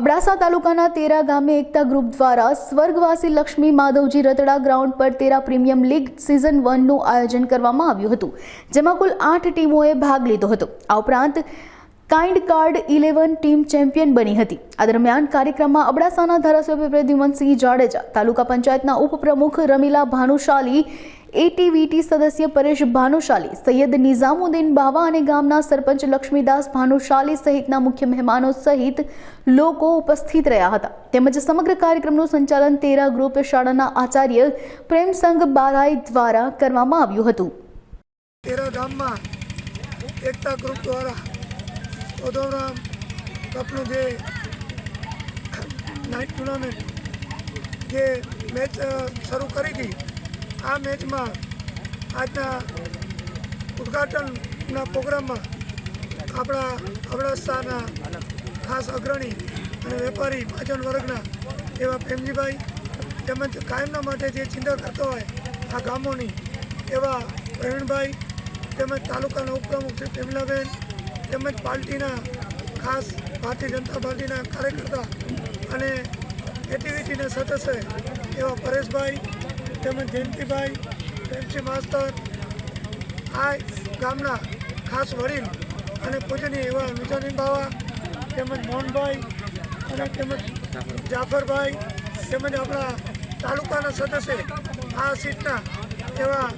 અબડાસા તાલુકાના તેરા ગામે એકતા ગ્રુપ દ્વારા સ્વર્ગવાસી લક્ષ્મી માધવજી રતડા ગ્રાઉન્ડ પર તેરા પ્રીમિયમ લીગ સિઝન વનનું આયોજન કરવામાં આવ્યું હતું, જેમાં કુલ આઠ ટીમોએ ભાગ લીધો હતો. આ ઉપરાંત kind card eleven team champion બની હતી. આ દરમિયાન કાર્યક્રમમાં અબડાસાના ધારાસભ્ય પ્રદ્યુમનસિંહ જાડેજા, તાલુકા પંચાયતના ઉપપ્રમુખ રમીલા ભાનુશાલી એટીવીટી સદસ્ય પરેશ ભાનુશાલી, સૈયદ નિઝામુદ્દીન બાવા અને ગામના સરપંચ લક્ષ્મીદાસ ભાનુશાલી સહિતના મુખ્ય મહેમાનો સહિત લોકો ઉપસ્થિત રહ્યા હતા. તેમજ સમગ્ર કાર્યક્રમનું સંચાલન તેરા ગ્રુપ શાળાના આચાર્ય પ્રેમસંગ બારાઈ દ્વારા કરવામાં આવ્યું હતું. તેરા એકતા ગ્રુપ દ્વારા ઓધવરામ કપનું જે નાઇટ ટુર્નામેન્ટ જે મેચ શરૂ કરી હતી, આ મેચમાં આજના ઉદ્ઘાટનના પ્રોગ્રામમાં આપણા અબડાસાના ખાસ અગ્રણી અને વેપારી મહાજન વર્ગના એવા પ્રેમજીભાઈ તેમજ કાયમના માટે જે ચિંતા કરતો હોય આ ગામોની એવા પ્રવીણભાઈ તેમજ તાલુકાના ઉપપ્રમુખ શ્રી પ્રેમલાબેન તેમજ પાર્ટીના ખાસ ભારતીય જનતા પાર્ટીના કાર્યકર્તા અને એટીવીટીના સદસ્ય એવા પરેશભાઈ તેમજ જયંતિભાઈ, પ્રેમસિંહ માસ્તર, આ ગામના ખાસ વડીલ અને પૂજનીય એવા મિજાની બાવા, તેમજ મોહનભાઈ અને તેમજ જાફરભાઈ તેમજ આપણા તાલુકાના સદસ્ય આ સીટના એવા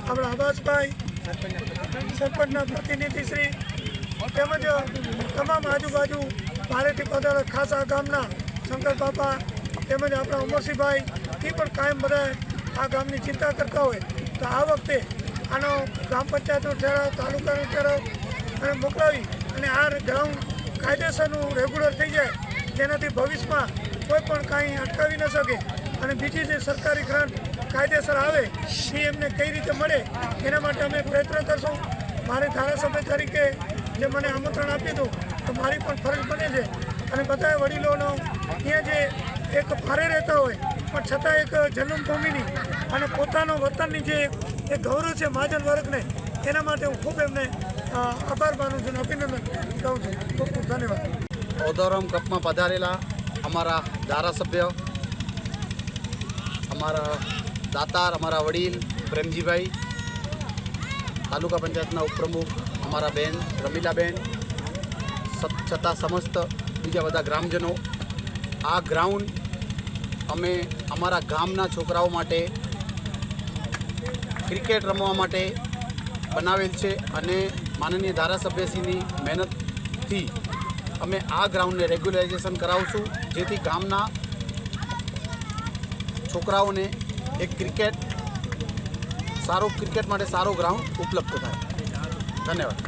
આપણા અબ્બાસભાઈ સરપંચના પ્રતિનિધિશ્રી તેમજ તમામ આજુબાજુ ભારેથી પધારે ખાસ ગામના શંકર બાપા તેમજ આપણા ઉમરસિંહભાઈ, એ પણ કાયમ બધા આ ગામની ચિંતા કરતા હોય. તો આ વખતે આનો ગ્રામ પંચાયતનો ઠેરાવ, તાલુકાનો ઠેરાવ અને મોકલાવી અને આ ગ્રાઉન્ડ કાયદેસરનું રેગ્યુલર થઈ જાય જેનાથી ભવિષ્યમાં કોઈ પણ કાંઈ અટકાવી ન શકે. અને બીજી જે સરકારી ગ્રાન્ટ કાયદેસર આવે, એ એમને કઈ રીતે મળે, એના માટે અમે પ્રયત્ન કરશું. મારે ધારાસભ્ય તરીકે જે મને આમંત્રણ આપ્યું હતું તો મારી પણ ફરજ બને છે. અને બધા વડીલોનો અહીંયા જે એક ફરે રહેતા હોય, પણ છતાં એક જન્મભૂમિની અને પોતાનો વતનની જે એક ગૌરવ છે મહાજન વર્ગને, એના માટે હું ખૂબ એમને આભાર માનું છું અભિનંદન કહું છું. ખૂબ ખૂબ ધન્યવાદ. ઓદોરમ કપમાં પધારેલા અમારા ધારાસભ્ય, અમારા દાતાર, અમારા વડીલ પ્રેમજીભાઈ, તાલુકા પંચાયતના ઉપપ્રમુખ અમારા બેન, રમીલાબેન છતાં સમસ્ત બીજા બધા ગ્રામજનો. આ ગ્રાઉન્ડ અમે અમારા ગામના છોકરાઓ માટે ક્રિકેટ રમવા માટે બનાવેલ છે અને માનનીય ધારાસભ્યશ્રીની મહેનતથી અમે આ ગ્રાઉન્ડને રેગ્યુલરાઇઝેશન કરાવશું, જેથી ગામના છોકરાઓને એક ક્રિકેટ, સારો ક્રિકેટ માટે સારો ગ્રાઉન્ડ ઉપલબ્ધ થાય. ધન્યવાદ